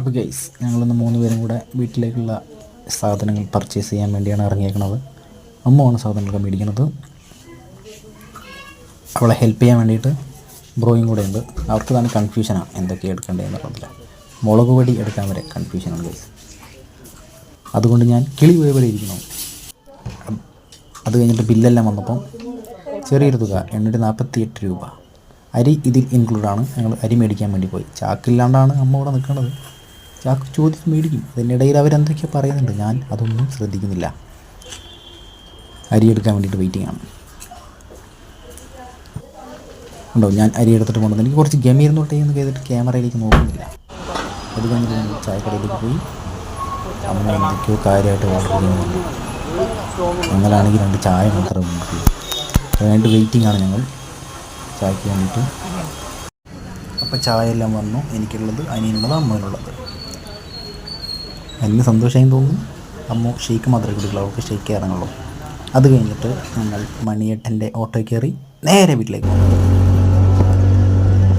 അപ്പോൾ ഗൈസ് ഞങ്ങളിന്ന് മൂന്ന് പേരും കൂടെ വീട്ടിലേക്കുള്ള സാധനങ്ങൾ പർച്ചേസ് ചെയ്യാൻ വേണ്ടിയാണ് ഇറങ്ങിയേക്കുന്നത് അമ്മയാണ് സാധനങ്ങളൊക്കെ മേടിക്കുന്നത്. അവളെ ഹെൽപ്പ് ചെയ്യാൻ വേണ്ടിയിട്ട് ബ്രോയും കൂടെ ഉണ്ട്. അവർക്ക് തന്നെ കൺഫ്യൂഷനാണ് എന്തൊക്കെ എടുക്കേണ്ടതെന്നുള്ളതിൽ മുളക് പൊടി എടുക്കാൻ വരെ കൺഫ്യൂഷനാണ് ഗൈസ്. അതുകൊണ്ട് ഞാൻ കിളി പോയ പോലെ ഇരിക്കുന്നു. അത് കഴിഞ്ഞിട്ട് ബില്ലെല്ലാം വന്നപ്പം ചെറിയൊരു തുക എണ്ണൂറ്റി നാൽപ്പത്തി എട്ട് രൂപ. അരി ഇതിൽ ഇൻക്ലൂഡാണ് ഞങ്ങൾ അരി മേടിക്കാൻ വേണ്ടി പോയി. ചാക്കില്ലാണ്ടാണ് അമ്മ ഇവിടെ നിൽക്കുന്നത്. ചാക്ക് ചോദിച്ച് മേടിക്കും. അതിനിടയിൽ അവരെന്തൊക്കെയോ പറയുന്നുണ്ട്. ഞാൻ അതൊന്നും ശ്രദ്ധിക്കുന്നില്ല. അരി എടുക്കാൻ വേണ്ടിയിട്ട് വെയിറ്റിംഗ് ആണ് ഉണ്ടോ? ഞാൻ അരി എടുത്തിട്ട് കൊണ്ടുവന്നു എനിക്ക് കുറച്ച് ഗമിയിരുന്നോട്ടെ എന്ന് ചെയ്തിട്ട് ക്യാമറയിലേക്ക് നോക്കുന്നില്ല. അത് കഴിഞ്ഞിട്ട് ഞാൻ ചായക്കടയിലേക്ക് പോയി. അമ്മ എന്തൊക്കെയോ കാര്യമായിട്ട് ഓർഡർ ചെയ്യുന്നുണ്ട്. ഞങ്ങളാണെങ്കിൽ രണ്ട് ചായ മാത്രമേ നോക്കി അതിനായിട്ട് വെയിറ്റിംഗ് ആണ് ഞങ്ങൾ. ചായക്ക് വേണ്ടിയിട്ട്. അപ്പോൾ ചായ എല്ലാം വന്നു. എനിക്കുള്ളത് അനിയനുള്ളത് അമ്മയിലുള്ളത് എന്നെ സന്തോഷമായി തോന്നുന്നു അമ്മ ഷെയ്ക്ക് മാത്രമേ കൊടുക്കുള്ളൂ അവൾക്ക് ഷെയ്ക്ക് ഇറങ്ങുള്ളൂ അത് കഴിഞ്ഞിട്ട് ഞങ്ങൾ മണിയേട്ടന്റെ ഓട്ടോ കയറി നേരെ വീട്ടിലേക്ക് പോകുന്നത്